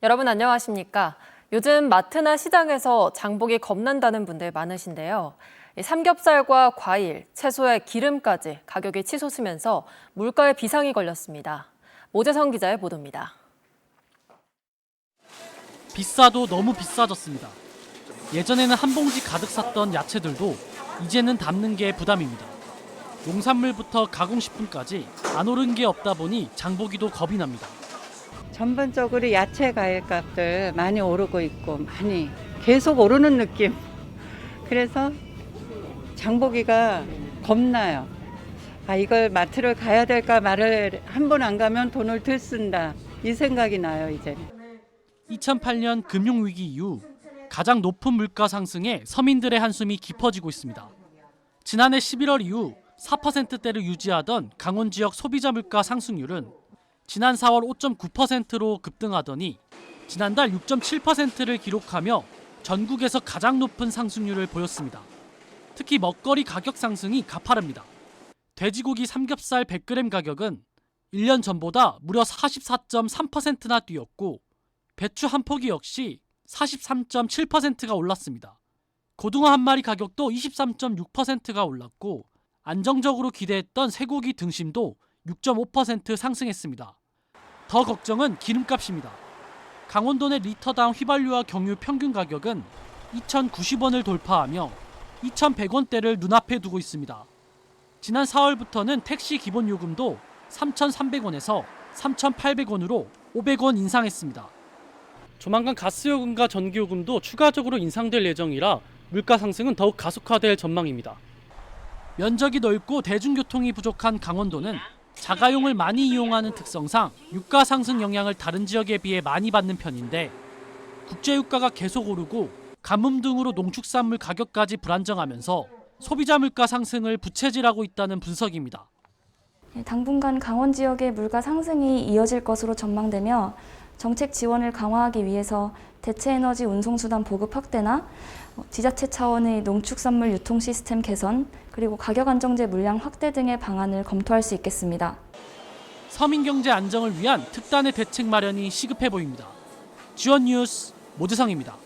여러분 안녕하십니까? 요즘 마트나 시장에서 장보기 겁난다는 분들 많으신데요. 이 삼겹살과 과일, 채소에 기름까지 가격이 치솟으면서 물가에 비상이 걸렸습니다. 모재성 기자의 보도입니다. 비싸도 너무 비싸졌습니다. 예전에는 한 봉지 가득 샀던 야채들도 이제는 담는 게 부담입니다. 농산물부터 가공식품까지 안 오른 게 없다 보니 장보기도 겁이 납니다. 전반적으로 야채 과일 값들 많이 오르고 있고 많이 계속 오르는 느낌. 그래서 장보기가 겁나요. 아 이걸 마트를 가야 될까 말을 한 번 안 가면 돈을 덜 쓴다. 이 생각이 나요 이제. 2008년 금융 위기 이후 가장 높은 물가 상승에 서민들의 한숨이 깊어지고 있습니다. 지난해 11월 이후 4%대를 유지하던 강원 지역 소비자 물가 상승률은 지난 4월 5.9%로 급등하더니 지난달 6.7%를 기록하며 전국에서 가장 높은 상승률을 보였습니다. 특히 먹거리 가격 상승이 가파릅니다. 돼지고기 삼겹살 100g 가격은 1년 전보다 무려 44.3%나 뛰었고 배추 한 포기 역시 43.7%가 올랐습니다. 고등어 한 마리 가격도 23.6%가 올랐고 안정적으로 기대했던 쇠고기 등심도 6.5% 상승했습니다. 더 걱정은 기름값입니다. 강원도 내 리터당 휘발유와 경유 평균 가격은 2,090원을 돌파하며 2,100원대를 눈앞에 두고 있습니다. 지난 4월부터는 택시 기본 요금도 3,300원에서 3,800원으로 500원 인상했습니다. 조만간 가스요금과 전기요금도 추가적으로 인상될 예정이라 물가 상승은 더욱 가속화될 전망입니다. 면적이 넓고 대중교통이 부족한 강원도는 자가용을 많이 이용하는 특성상 유가 상승 영향을 다른 지역에 비해 많이 받는 편인데 국제 유가가 계속 오르고 가뭄 등으로 농축산물 가격까지 불안정하면서 소비자 물가 상승을 부채질하고 있다는 분석입니다. 네, 당분간 강원 지역의 물가 상승이 이어질 것으로 전망되며 정책 지원을 강화하기 위해서 대체 에너지 운송 수단 보급 확대나 어, 지자체 차원의 농축산물 유통 시스템 개선 그리고 가격 안정제 물량 확대 등의 방안을 검토할 수 있겠습니다. 서민 경제 안정을 위한 특단의 대책 마련이 시급해 보입니다. 지원 뉴스 모재성입니다.